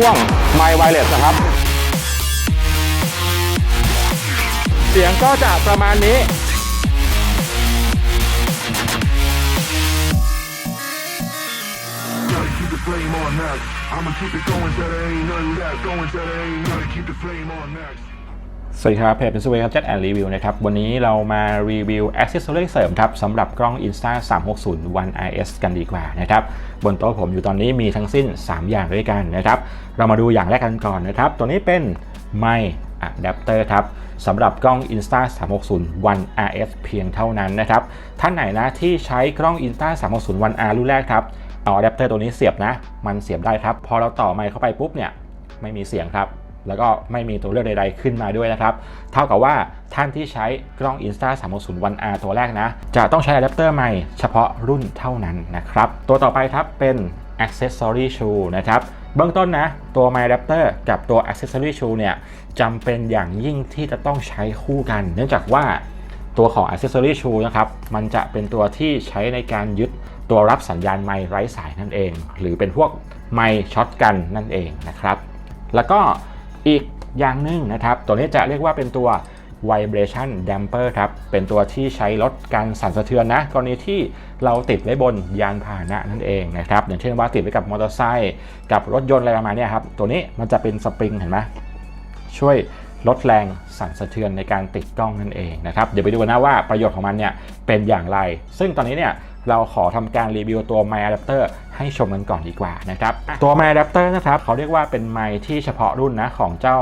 พ่วงไมค์ไวเลสนะครับ เสียงก็จะประมาณนี้ flame on max. I'ma keep it going till there ain't nothing left. Going till there ain't nothing. Keep the flame on max. สวัสดีครับ เพจเป็นสเวครับ Jet and Review นะครับ วันนี้เรามารีวิว Accessory เสริมครับสำหรับกล้อง Insta 360 One IS กันดีกว่านะครับ บนโต๊ะผมอยู่ตอนนี้มีทั้งสิ้น 3 อย่างด้วยกันนะครับ เรามาดูอย่างแรกกันก่อนนะครับ ตัวนี้เป็นไมค์อะแดปเตอร์ครับสำหรับกล้อง Insta 360 One RS เพียงเท่านั้นนะครับ ท่านไหนนะที่ใช้กล้อง Insta 360 One R รุ่นแรกครับเอาอะแดปเตอร์ตัวนี้เสียบนะ มันเสียบได้ครับ พอเราต่อไมค์เข้าไปปุ๊บเนี่ยไม่มีเสียงครับ แล้วก็ไม่มีตัวเลือกใดๆขึ้นมาด้วยนะครับ เท่ากับว่าท่านที่ใช้กล้อง Insta 360 One R ตัวแรกนะ จะต้องใช้อะแดปเตอร์ใหม่เฉพาะรุ่นเท่านั้นนะครับ ตัวต่อไปครับเป็น Accessory Shoe นะครับเบื้องต้นนะ ตัว My Adapter กับตัว Accessory Shoe เนี่ยจำเป็นอย่างยิ่งที่จะต้องใช้คู่กัน เนื่องจากว่าตัวของ Accessory Shoe นะครับ มันจะเป็นตัวที่ใช้ในการยึดตัวรับสัญญาณไมค์ไร้สายนั่นเอง หรือเป็นพวกไมค์ช็อตกันนั่นเองนะครับ แล้วก็ อีกอย่างหนึ่งนะครับ ตัวนี้จะเรียกว่าเป็นตัว vibration damper ครับ เป็นตัวที่ใช้ลดการสั่นสะเทือนนะ กรณีที่เราติดไว้บนยานพาหนะนั่นเองนะครับ อย่างเช่นว่าติดไว้กับมอเตอร์ไซค์ กับรถยนต์อะไรประมาณนี้ครับ ตัวนี้มันจะเป็นสปริงเห็นไหมช่วยลดแรงสั่นสะเทือนในการติดกล้องนั่นเองนะครับ เดี๋ยวไปดูกันนะว่าประโยชน์ของมันเนี่ยเป็นอย่างไร ซึ่งตอนนี้เนี่ย เราขอทำการรีวิวตัว My Adapter ให้ชมกันก่อนดีกว่านะครับ ตัว My Adapter นะครับเขาเรียกว่าเป็นไมค์ที่เฉพาะรุ่นนะของเจ้า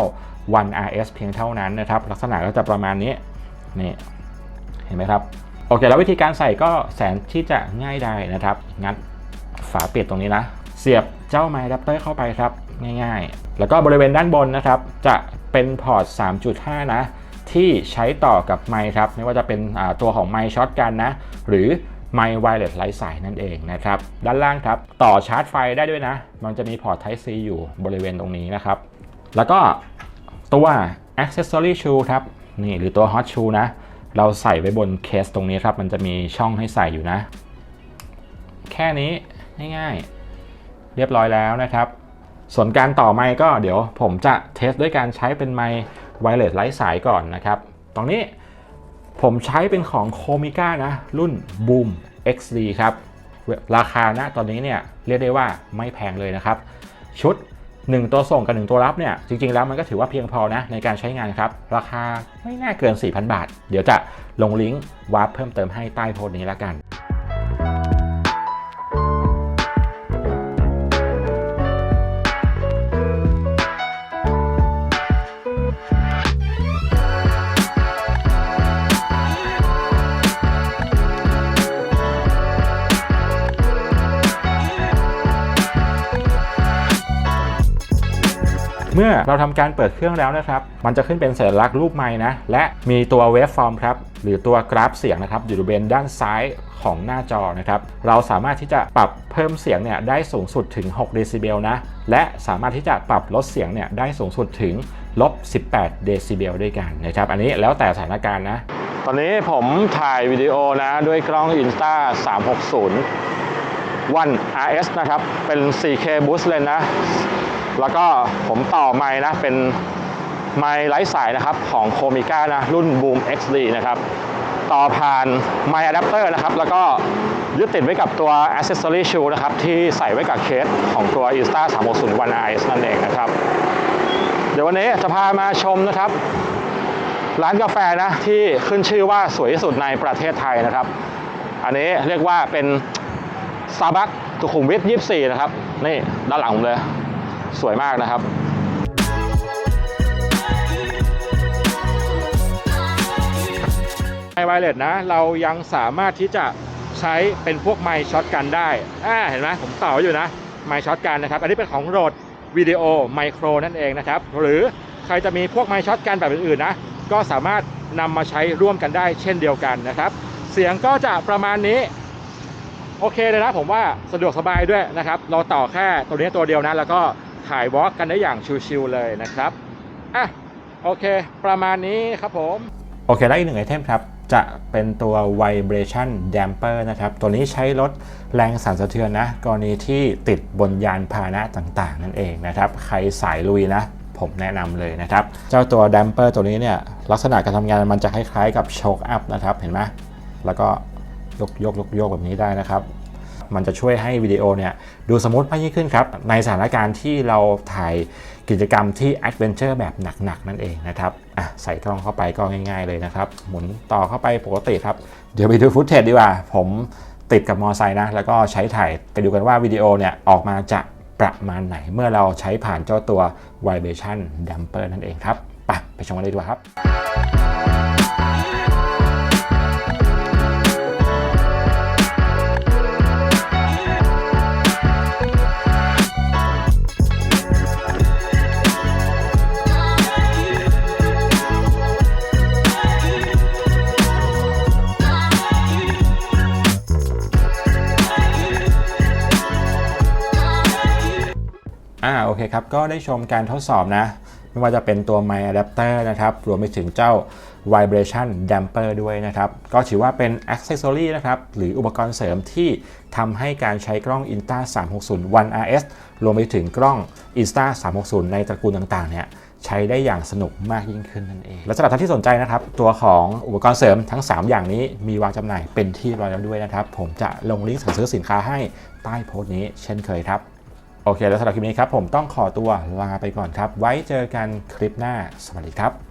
One RS เพียงเท่านั้นนะครับ ลักษณะก็จะประมาณนี้นี่เห็นไหมครับ โอเค แล้ววิธีการใส่ก็แสนที่จะง่ายดายนะครับ งัดฝาปิดตรงนี้นะ เสียบเจ้า My Adapter เข้าไปครับ ง่ายๆ แล้วก็บริเวณด้านบนนะครับ จะเป็นพอร์ต 3.5 นะ ที่ใช้ต่อกับไมค์ครับ ไม่ว่าจะเป็นอ่าตัวของไมค์ช็อตกันนะ หรือ ไมค์ไวเลสไร้สายนั่นเองนะครับ ด้านล่างครับ ต่อชาร์จไฟได้ด้วยนะ มันจะมีพอร์ต Type C อยู่บริเวณตรงนี้นะครับ แล้วก็ตัว accessory shoe ครับ นี่หรือตัว hot shoe นะ เราใส่ไว้บนเคสตรงนี้ครับ มันจะมีช่องให้ใส่อยู่นะ แค่นี้ง่ายๆ เรียบร้อยแล้วนะครับ ส่วนการต่อไมค์ก็เดี๋ยวผมจะเทสด้วยการใช้เป็นไมค์ไวเลสไร้สายก่อนนะครับ ตรงนี้ ผมใช้เป็นของโคมิก้านะ รุ่น Boom XD ครับ ราคาณตอนนี้เนี่ยเรียกได้ว่าไม่แพงเลยนะครับ ชุด 1 ตัวส่งกับ 1 ตัวรับเนี่ย จริง ๆ แล้วมันก็ถือว่าเพียงพอนะในการใช้งานครับ ราคาไม่น่าเกิน 4,000 บาท เดี๋ยวจะลงลิงก์วาร์ปเพิ่มเติมให้ใต้โพสต์นี้แล้วกัน เมื่อเราทำการเปิดเครื่องแล้วนะครับ มันจะขึ้นเป็นสัญลักษณ์รูปไม้นะ และมีตัวเวฟฟอร์มครับ หรือตัวกราฟเสียงนะครับ อยู่บริเวณด้านซ้ายของหน้าจอนะครับ เราสามารถที่จะปรับเพิ่มเสียงเนี่ยได้สูงสุดถึง 6 เดซิเบลนะ และสามารถที่จะปรับลดเสียงเนี่ยได้สูงสุดถึงลบ 18 เดซิเบลด้วยกันนะครับ อันนี้แล้วแต่สถานการณ์นะ ตอนนี้ผมถ่ายวิดีโอนะด้วยกล้อง Insta 360 One RS นะครับ เป็น 4K Boost เลยนะ แล้วก็ผมต่อไม้นะเป็นไม้ไร้สายนะครับของโคมิก้านะรุ่น Boom XD นะครับต่อผ่านไมค์อะแดปเตอร์นะครับแล้วก็ยึดติดไว้กับตัว Accessory Shoe นะครับที่ใส่ไว้กับเคสของตัว Insta 360 One RS นั่นเองนะครับ เดี๋ยววันนี้จะพามาชมนะครับ ร้านกาแฟนะที่ขึ้นชื่อว่าสวยที่สุดในประเทศไทยนะครับ อันนี้เรียกว่าเป็น s t a r b u c k สุขุมวิท 24 นะครับ นี่ด้านหลังผมเลย สวยมากนะครับไมไวเลสนะ เรายังสามารถที่จะใช้เป็นพวกไมค์ช็อตกันได้อ่าเห็นไหมผมต่ออยู่นะไมค์ช็อตกันนะครับ อันนี้เป็นของโรดวิดีโอไมโครนั่นเองนะครับ หรือใครจะมีพวกไมค์ช็อตกันแบบอื่นๆนะ ก็สามารถนำมาใช้ร่วมกันได้เช่นเดียวกันนะครับ เสียงก็จะประมาณนี้ โอเคเลยนะผมว่าสะดวกสบายด้วยนะครับ เราต่อแค่ตัวนี้ตัวเดียวนะ แล้วก็ ถ่ายวอล์กกันได้อย่างชิวๆเลยนะครับอะโอเค ประมาณนี้ครับผม โอเคแล้วอีกหนึ่งไอเทมครับ จะเป็นตัว vibration damper นะครับ ตัวนี้ใช้ลดแรงสั่นสะเทือนนะ กรณีที่ติดบนยานพาหนะต่างๆ นั่นเองนะครับ ใครสายลุยนะ ผมแนะนำเลยนะครับ เจ้าตัว damper ตัวนี้เนี่ย ลักษณะการทำงานมันจะคล้ายๆกับ choke up นะครับ เห็นไหมแล้วก็ยกยกยกยกแบบนี้ได้นะครับ มันจะช่วยให้วิดีโอเนี่ยดูสมูทมากยิ่งขึ้นครับ ในสถานการณ์ที่เราถ่ายกิจกรรมที่แอดเวนเจอร์แบบหนักๆ นั่นเองนะครับอะใส่กล้องเข้าไปก็ง่ายๆเลยนะครับ หมุนต่อเข้าไปปกติครับ เดี๋ยวไปดูฟุตเทจดีกว่า ผมติดกับมอไซค์นะ แล้วก็ใช้ถ่ายไปดูกันว่าวิดีโอเนี่ยออกมาจะประมาณไหนเมื่อเราใช้ผ่านเจ้าตัว vibration damper นั่นเองครับ ไปไปชมกันเลยดีกว่าครับ อ่าโอเคครับ ก็ได้ชมการทดสอบนะ ไม่ว่าจะเป็นตัว My Adapter นะครับ รวมไปถึงเจ้า Vibration Damper ด้วยนะครับ ก็ถือว่าเป็น Accessory นะครับ หรืออุปกรณ์เสริมที่ทำให้การใช้กล้อง Insta 360 One RS รวมไปถึงกล้อง Insta 360 ในตระกูลต่างๆเนี่ยใช้ได้อย่างสนุกมากยิ่งขึ้นนั่นเอง และสำหรับท่านที่สนใจนะครับ ตัวของอุปกรณ์เสริมทั้ง 3 อย่างนี้มีวางจำหน่ายเป็นที่เรียบร้อยแล้วด้วยนะครับ ผมจะลงลิงก์สั่งซื้อสินค้าให้ใต้โพสต์นี้เช่นเคยครับ โอเค แล้วสำหรับคลิปนี้ครับผมต้องขอตัวลาไปก่อนครับ ไว้เจอกันคลิปหน้า สวัสดีครับ